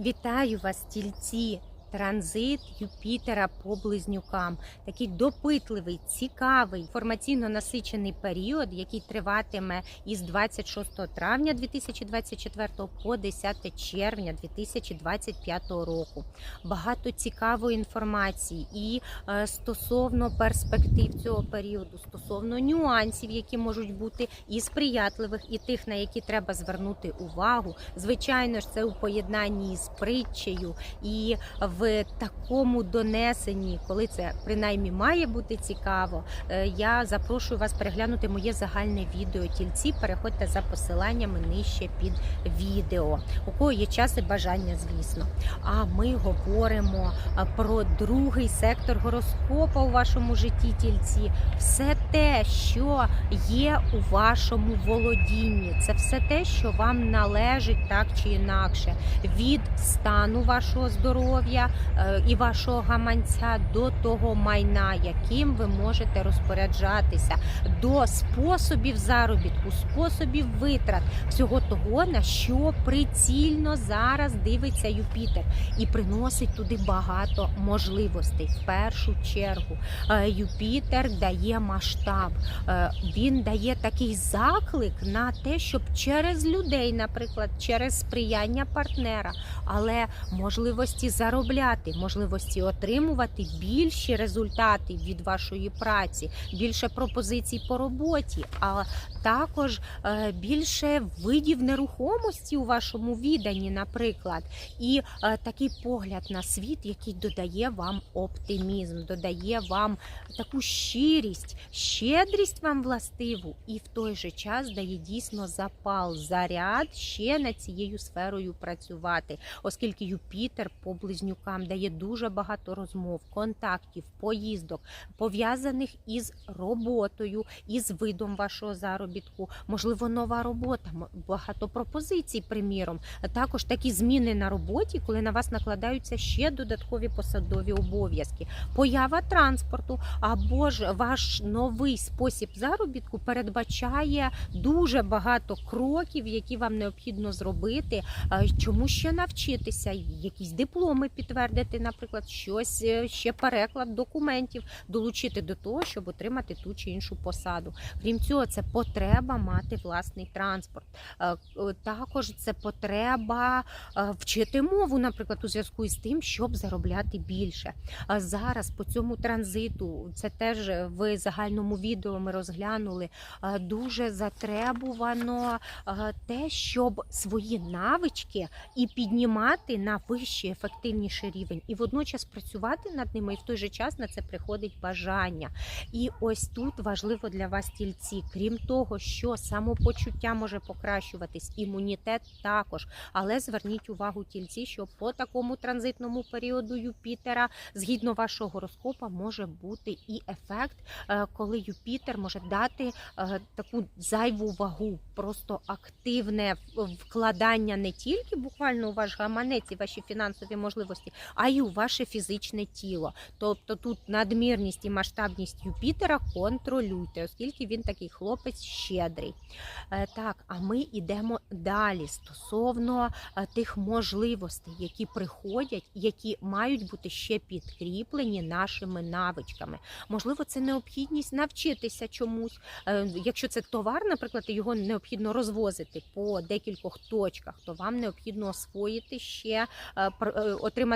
Вітаю вас, тільці! Транзит Юпітера по близнюкам. Такий допитливий, цікавий, інформаційно насичений період, який триватиме із 26 травня 2024 по 10 червня 2025 року. Багато цікавої інформації і е, стосовно перспектив цього періоду, стосовно нюансів, які можуть бути і сприятливих, і тих, на які треба звернути увагу. Звичайно ж, це у поєднанні з притчею і в такому донесенні, коли це принаймні має бути цікаво. е, Я запрошую вас переглянути моє загальне відео. Тільці переходьте за посиланнями нижче під відео. У кого є час і бажання, звісно. А ми говоримо про другий сектор гороскопа у вашому житті, тільці. Все те, що є у вашому володінні, це все те, що вам належить так чи інакше, від стану вашого здоров'я е, і вашого гаманця до того майна, яким ви можете розпоряджатися, до способів заробітку, способів витрат, всього того, на що прицільно зараз дивиться Юпітер. І приносить туди багато можливостей. В першу чергу е, Юпітер дає масштаб, Е, він дає такий заклик на те, щоб через людей, наприклад, через сприяння партнера, але можливості заробляти, можливості отримувати більші результати від вашої праці, більше пропозицій по роботі, а також е, більше видів нерухомості у вашому відданні, наприклад, і е, такий погляд на світ, який додає вам оптимізм, додає вам таку щирість, щедрість вам властиву, і в той же час дає дійсно запал, заряд ще над цією сферою працювати, оскільки Юпітер по близнюкам дає дуже багато розмов, контактів, поїздок, пов'язаних із роботою, із видом вашого заробітку, можливо, нова робота, багато пропозицій, приміром, також такі зміни на роботі, коли на вас накладаються ще додаткові посадові обов'язки, поява транспорту або ж ваш новий спосіб заробітку передбачає дуже багато кроків, які вам необхідно зробити, чому ще навчитися, якісь дипломи підтвердити, наприклад, щось е, ще переклад документів, долучити до того, щоб отримати ту чи іншу посаду. Крім цього, це потреба мати власний транспорт. Е, Також це потреба е, вчити мову, наприклад, у зв'язку із тим, щоб заробляти більше. Зараз по цьому транзиту, це теж в загальному відео ми розглянули. Дуже затребувано те, щоб свої навички і піднімати на вищий, ефективніший рівень, і водночас працювати над ними, і в той же час на це приходить бажання. І ось тут важливо для вас тільці, крім того, що самопочуття може покращуватись, імунітет також. Але зверніть увагу тільці, що по такому транзитному періоду Юпітера, згідно вашого гороскопа, може бути і ефект, е, коли Юпітер може дати е, таку зайву вагу, просто активне вкладання не тільки буквально у ваш гаманець і ваші фінансові можливості, а й у ваше фізичне тіло. Тобто тут надмірність і масштабність Юпітера контролюйте, оскільки він такий хлопець щедрий. Е, Так, а ми йдемо далі стосовно е, тих можливостей, які приходять, які мають бути ще підкріплені нашими навичками. Можливо, це необхідність навчитися чомусь. Е, Якщо це товар, наприклад, його необхідно розвозити по декількох точках, то вам необхідно освоїти ще е,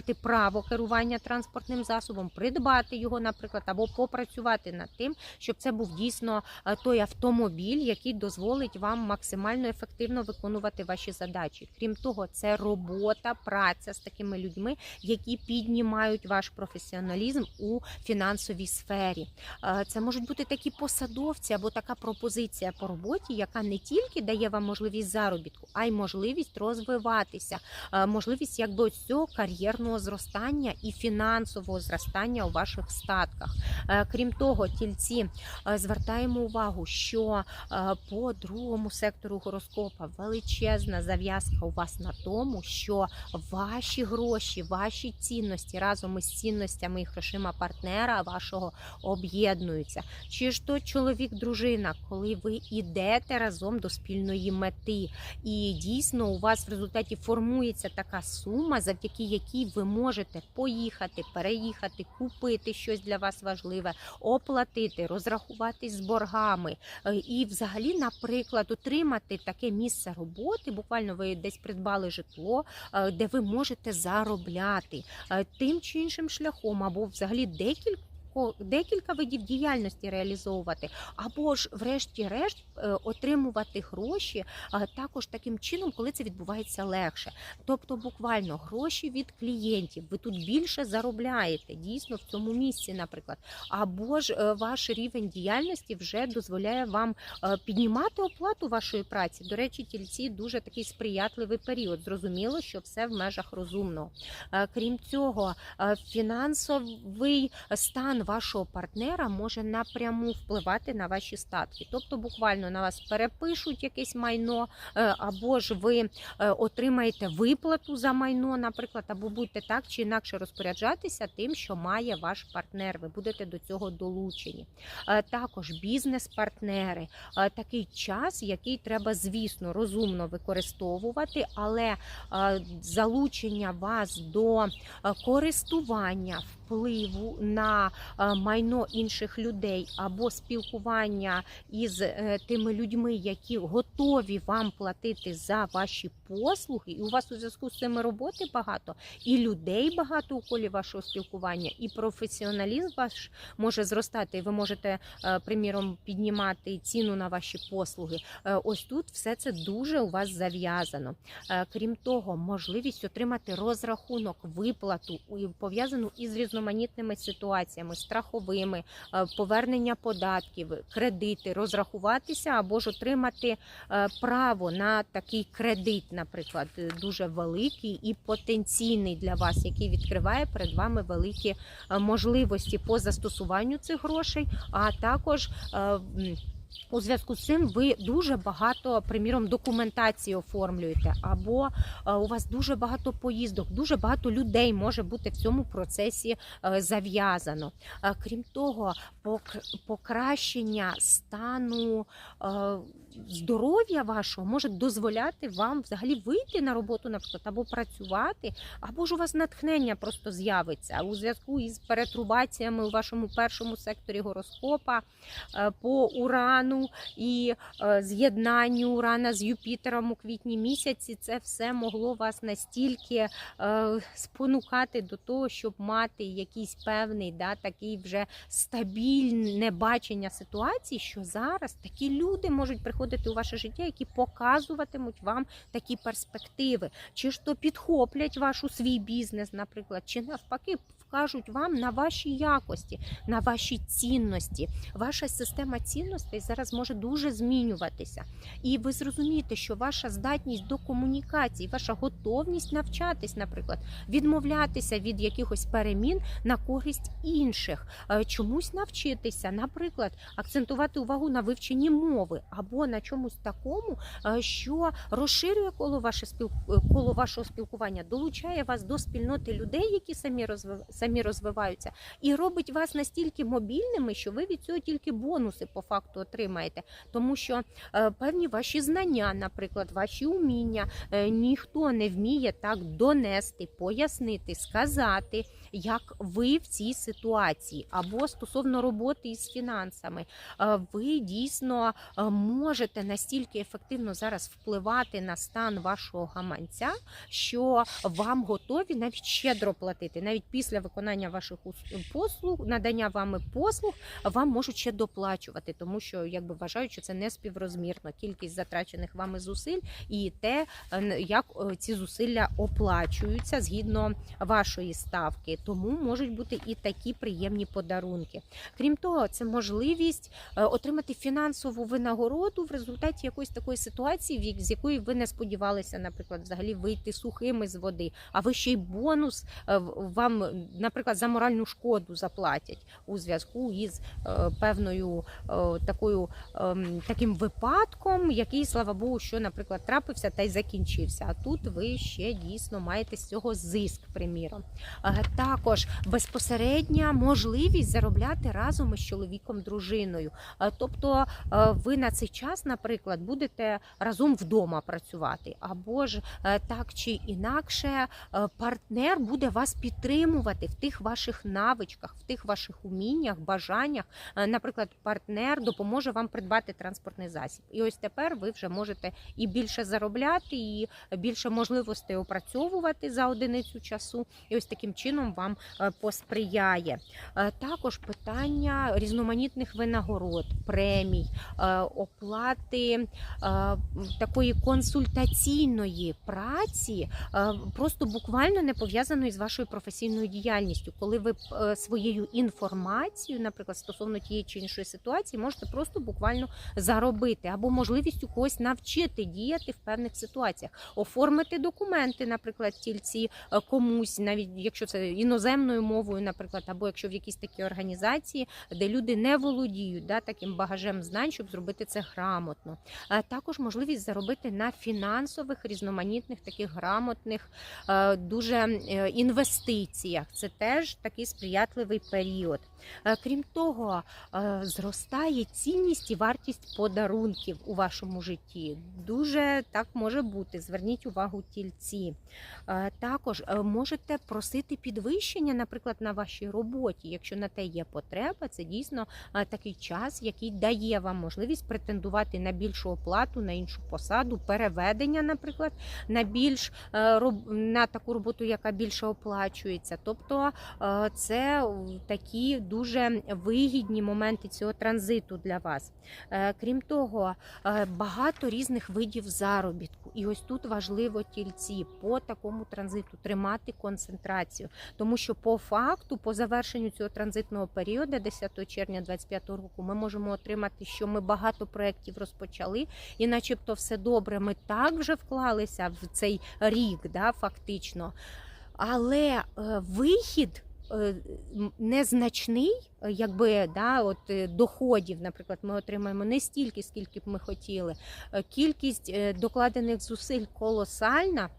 е, право керування транспортним засобом, придбати його, наприклад, або попрацювати над тим, щоб це був дійсно е, той автомобіль, який дозволить вам максимально ефективно виконувати ваші задачі. Крім того, це робота, праця з такими людьми, які піднімають ваш професіоналізм у фінансовій сфері. Е, Це можуть бути такі посадовці або така пропозиція по роботі, яка не тільки дає вам можливість заробітку, а й можливість розвиватися, е, можливість якби ось цього кар'єрного зростання і фінансового зростання у ваших статках. Е, Крім того, тільці е, звертаємо увагу, що е, по другому сектору гороскопа величезна зав'язка у вас на тому, що ваші гроші, ваші цінності разом із цінностями і грошима партнера вашого об'єднуються. Чи ж то чоловік, дружина, коли ви йдете разом до спільної мети, і дійсно у вас в результаті формується така сума, завдяки якій ви можете поїхати, переїхати, купити щось для вас важливе, оплатити, розрахуватись з боргами е, і, взагалі, наприклад, отримати таке місце роботи. Буквально ви десь придбали житло, е, де ви можете заробляти е, тим чи іншим шляхом, або взагалі декілька. Декілька видів діяльності реалізовувати, або ж, врешті-решт, е, отримувати гроші е, також таким чином, коли це відбувається легше. Тобто, буквально гроші від клієнтів. Ви тут більше заробляєте дійсно в цьому місці, наприклад. Або ж е, ваш рівень діяльності вже дозволяє вам піднімати оплату вашої праці. До речі, тільці дуже такий сприятливий період. Зрозуміло, що все в межах розумного. Крім цього, фінансовий стан вашого партнера може напряму впливати на ваші статки. Тобто, буквально на вас перепишуть якесь майно, е, або ж ви е, отримаєте виплату за майно, наприклад, або будете так чи інакше розпоряджатися тим, що має ваш партнер. Ви будете до цього долучені. Е, Також бізнес-партнери, такий час, який треба, звісно, розумно використовувати, але залучення вас до користування. Впливу на е, майно інших людей або спілкування із е, тими людьми, які готові вам платити за ваші послуги, і у вас у зв'язку з цими роботи багато, і людей багато у колі вашого спілкування, і професіоналізм ваш може зростати. Ви можете, е, приміром, піднімати ціну на ваші послуги. Ось тут все це дуже у вас зав'язано. Крім того, можливість отримати розрахунок, виплату пов'язану із різноманітними ситуаціями, страховими, е, повернення податків, кредити, розрахуватися або ж отримати е, право на такий кредит, наприклад, е, дуже великий і потенційний для вас, який відкриває перед вами великі можливості по застосуванню цих грошей, а також у зв'язку з цим ви дуже багато, приміром, документації оформлюєте, або е, у вас дуже багато поїздок, дуже багато людей може бути в цьому процесі е, зав'язано. Е, Крім того, пок- покращення стану здоров'я вашого може дозволяти вам взагалі вийти на роботу, наприклад, або працювати, або ж у вас натхнення просто з'явиться у зв'язку із перетрубаціями у вашому першому секторі гороскопа е, по урану і е, з'єднанню урана з Юпітером у квітні місяці. Це все могло вас настільки е, спонукати до того, щоб мати якийсь певний да, такий вже стабільне бачення ситуації, що зараз такі люди можуть приходити у ваше життя, які показуватимуть вам такі перспективи, чи ж то підхоплять вашу свій бізнес, наприклад, чи навпаки вкажуть вам на ваші якості, на ваші цінності. Ваша система цінностей зараз може дуже змінюватися. І ви зрозумієте, що ваша здатність до комунікації, ваша готовність навчатись, наприклад, відмовлятися від якихось перемін на користь інших, е, чомусь навчитися, наприклад, акцентувати увагу на вивченні мови або на чомусь такому, е, що розширює коло ваше спіл... е, коло вашого спілкування, долучає вас до спільноти людей, які самі розвив... самі розвиваються, і робить вас настільки мобільними, що ви від цього тільки бонуси по факту отримаєте, тому що е, певні ваші знання, наприклад, ваші уміння, е, ніхто не вміє так донести, пояснити, сказати, як ви в цій ситуації, або стосовно роботи із фінансами. Е, Ви дійсно е, можете настільки ефективно зараз впливати на стан вашого гаманця, що вам готові навіть щедро платити. Навіть після виконання ваших послуг, надання вами послуг, вам можуть ще доплачувати, тому що якби вважають, що це не співрозмірно кількість затрачених вами зусиль і те, е, як ці зусилля оплачуються згідно вашої ставки. Тому можуть бути і такі приємні подарунки. Крім того, це можливість е, отримати фінансову винагороду в результаті якоїсь такої ситуації, з якої ви не сподівалися, наприклад, взагалі вийти сухими з води. А ви ще й бонус е, вам, наприклад, за моральну шкоду заплатять у зв'язку із е, певною такою ем, таким випадком, який, слава Богу, що, наприклад, трапився та й закінчився. А тут ви ще дійсно маєте з цього зиск, приміром. Е, Також безпосередня можливість заробляти разом із чоловіком, дружиною. Е, Тобто е, ви на цей час наприклад, будете разом вдома працювати, або ж е, так чи інакше партнер буде вас підтримувати в тих ваших навичках, в тих ваших уміннях, бажаннях. Наприклад, партнер допоможе вам придбати транспортний засіб. І ось тепер ви вже можете і більше заробляти, і більше можливостей опрацьовувати за одиницю часу. І ось таким чином вам е, посприяє. Е, Також питання різноманітних винагород, премій, е, оплати такої консультаційної праці, просто буквально не пов'язаної з вашою професійною діяльністю, коли ви своєю інформацією, наприклад, стосовно тієї чи іншої ситуації, можете просто буквально заробити або можливістю когось навчити діяти в певних ситуаціях, оформити документи, наприклад, тільці комусь, навіть якщо це іноземною мовою, наприклад, або якщо в якійсь такій організації, де люди не володіють да, таким багажем знань, щоб зробити це грамотно. Е, Також можливість заробити на фінансових різноманітних таких грамотних е, дуже е, інвестиціях. Це теж такий сприятливий період. Крім того, зростає цінність і вартість подарунків у вашому житті. Дуже так може бути. Зверніть увагу тільці. Також можете просити підвищення, наприклад, на вашій роботі. Якщо на те є потреба, це дійсно такий час, який дає вам можливість претендувати на більшу оплату, на іншу посаду, переведення, наприклад, на більш е, на таку роботу, яка більше оплачується. Тобто е, це такі дуже вигідні моменти цього транзиту для вас. Е, Крім того, багато різних видів заробітку. І ось тут важливо тільці по такому транзиту тримати концентрацію, тому що по факту, по завершенню цього транзитного періоду, 10 червня 2025 року, ми можемо отримати, що ми багато проєктів розпочали, і, начебто, все добре. Ми так вже вклалися в цей рік, да, фактично. Але е, вихід е, незначний, е, якби да, от доходів, наприклад, ми отримаємо не стільки, скільки б ми хотіли. Кількість докладених зусиль колосальна.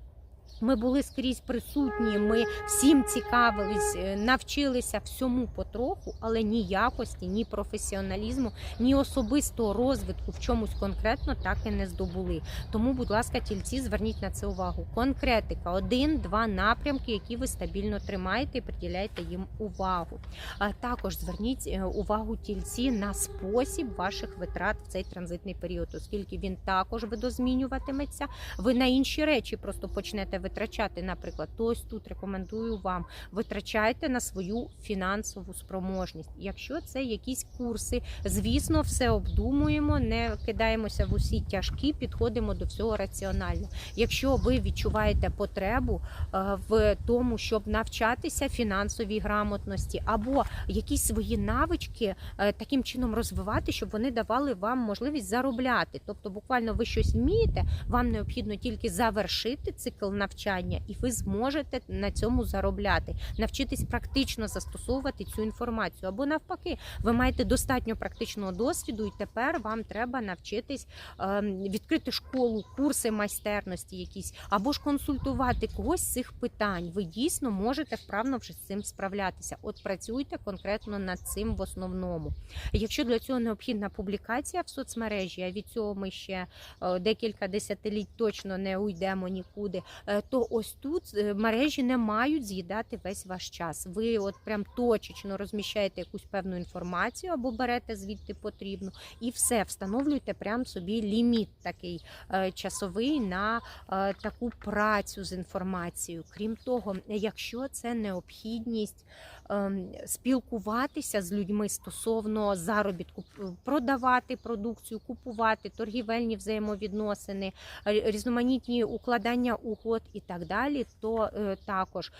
Ми були скрізь присутні, ми всім цікавились, е, навчилися всьому потроху, але ні якості, ні професіоналізму, ні особистого розвитку в чомусь конкретно так і не здобули. Тому, будь ласка, тільці, зверніть на це увагу. Конкретика, один-два напрямки, які ви стабільно тримаєте і приділяєте їм увагу. А також зверніть е, увагу тільці на спосіб ваших витрат в цей транзитний період, оскільки він також видозмінюватиметься. Ви на інші речі просто почнете витрачати. Наприклад, то ось тут рекомендую вам витрачайте на свою фінансову спроможність. Якщо це якісь курси, звісно, все обдумуємо, не кидаємося в усі тяжкі, підходимо до всього раціонально. Якщо ви відчуваєте потребу е, в тому, щоб навчатися фінансовій грамотності або якісь свої навички е, таким чином розвивати, щоб вони давали вам можливість заробляти. Тобто, буквально ви щось вмієте, вам необхідно тільки завершити цикл навчання, і ви зможете на цьому заробляти, навчитись практично застосовувати цю інформацію. Або навпаки, ви маєте достатньо практичного досвіду, і тепер вам треба навчитись ем, відкрити школу, курси майстерності, якісь або ж консультувати когось з цих питань. Ви дійсно можете вправно вже з цим справлятися. От працюйте конкретно над цим в основному. Якщо для цього необхідна публікація в соцмережі, а від цього ми ще е, декілька десятиліть точно не уйдемо нікуди, е, то ось тут е, мережі не мають з'їдати весь ваш час. Ви от прям точечно розміщаєте якусь певну інформацію або берете звідти потрібну, і все встановлюєте прям собі ліміт такий е, часовий на е, таку працю з інформацією. Крім того, якщо це необхідність спілкуватися з людьми стосовно заробітку, продавати продукцію, купувати торгівельні взаємовідносини, е, різноманітні укладання угод і так далі, то е, також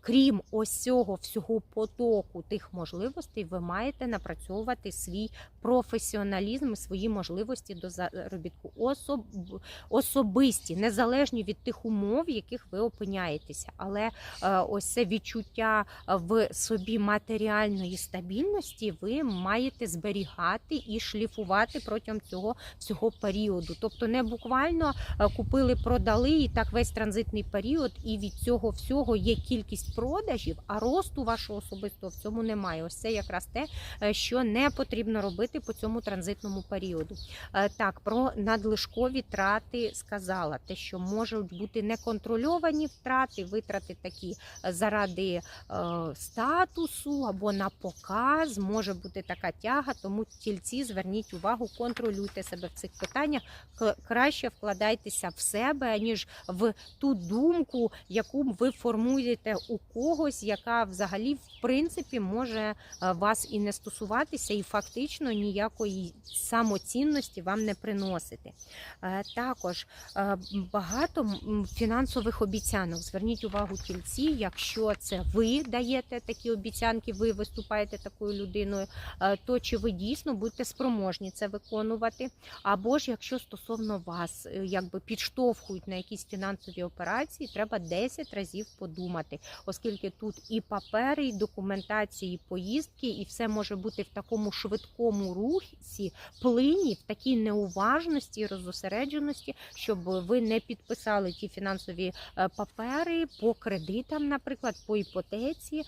крім ось цього всього потоку тих можливостей, ви маєте напрацьовувати свій професіоналізм, свої можливості до заробітку особ... особисті, незалежні від тих умов, в яких ви опиняєтеся. Але е, ось це відчуття в собі матеріальної стабільності ви маєте зберігати і шліфувати протягом цього всього періоду. Тобто не буквально е, купили, продали і так весь транзитний період, і від цього всього є кількість продажів, а росту вашого особистого в цьому немає. Ось це якраз те, е, що не потрібно робити по цьому транзитному періоду. Е, Так, про надлишкові трати сказала, те, що можуть бути неконтрольовані втрати, витрати такі заради е, статусу або на показ, може бути така тяга, тому тільці зверніть увагу, контролюйте себе в цих питаннях. Краще вкладайтеся в себе, ніж в ту думку, яку ви формуєте у когось, яка взагалі в принципі може е, вас і не стосуватися, і фактично ніякої самоцінності вам не приносити. Е, Також е, багато фінансових обіцянок. Зверніть увагу тільці, якщо це ви даєте такі обіцянки, ви виступаєте такою людиною, е, то чи ви дійсно будете спроможні це виконувати? Або ж якщо стосовно вас е, якби підштовхують на якісь фінансові операції, треба 10 разів подумати, оскільки тут і папери, і документації, і поїздки, і все може бути в такому швидкому русі, плині, в такій неуважності і розосередженості, щоб ви не підписали ті фінансові е, папери по кредитам, наприклад, по іпотеці,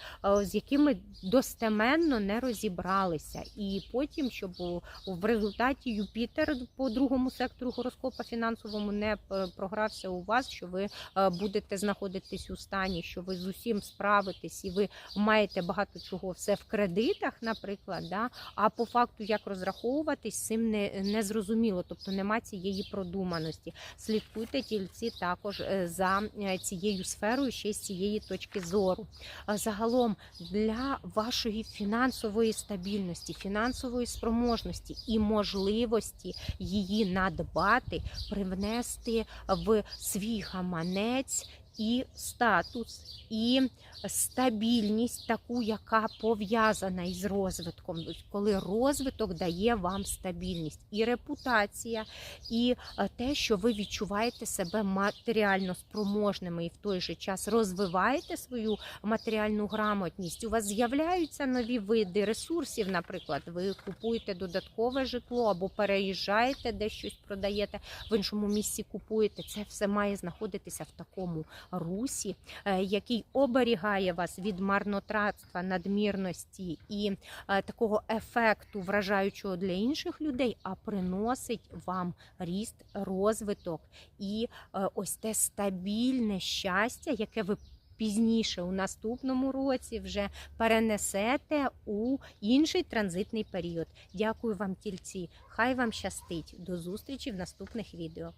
якими достеменно не розібралися, і потім, щоб в результаті Юпітер по другому сектору гороскопа фінансовому не е, програвся у вас, що ви е, будете знаходитись у стані, що ви з усім справитесь, і ви маєте багато чого все в кредитах, наприклад, да, а по факту як розраховуватись, цим не, не зрозуміло, тобто нема цієї продуманості. Слідкуйте тільці також е, за цією сферою, ще з цієї точки зору. Загалом для вашої фінансової стабільності, фінансової спроможності і можливості її надбати, привнести в свій гаманець і статус, і стабільність, таку, яка пов'язана із розвитком, коли розвиток дає вам стабільність і репутація, і е, те, що ви відчуваєте себе матеріально спроможними і в той же час розвиваєте свою матеріальну грамотність. У вас з'являються нові види ресурсів. Наприклад, ви купуєте додаткове житло або переїжджаєте, де щось продаєте в іншому місці. Купуєте. Це все має знаходитися в такому русі, е, який оберігає вас від марнотратства, надмірності і е, такого ефекту, вражаючого для інших людей, а приносить вам ріст, розвиток і е, ось те стабільне щастя, яке ви. Пізніше у наступному році вже перенесете у інший транзитний період. Дякую вам, тільці. Хай вам щастить. До зустрічі в наступних відео.